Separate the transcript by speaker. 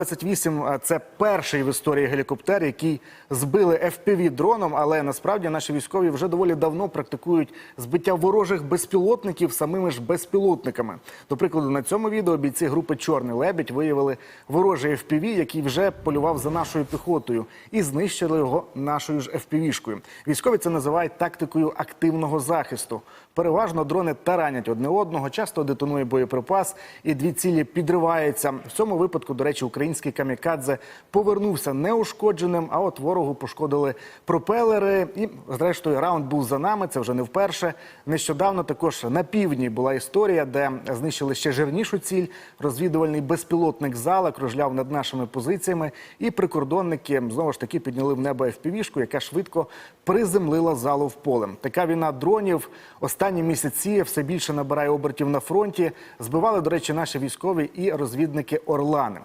Speaker 1: 28 – це перший в історії гелікоптер, який збили fpv дроном, але насправді наші військові вже доволі давно практикують збиття ворожих безпілотників самими ж безпілотниками. До прикладу, на цьому відео бійці групи Чорний лебідь виявили ворожий FPV, який вже полював за нашою піхотою, і знищили його нашою ж FPV-шкою. Військові це називають тактикою активного захисту. Переважно дрони таранять одне одного, часто детонує боєприпас, і дві цілі підриваються. В цьому випадку, до речі, український камікадзе повернувся неушкодженим. А от ворогу пошкодили пропелери. І, зрештою, раунд був за нами. Це вже не вперше. Нещодавно також на півдні була історія, де знищили ще жирнішу ціль. Розвідувальний безпілотник зала кружляв над нашими позиціями, і прикордонники знову ж таки підняли в небо FPV-шку, яка швидко приземлила залу в поле. Така війна дронів останні місяці все більше набирає обертів на фронті. Збивали, до речі, наші військові і розвідники Орлани.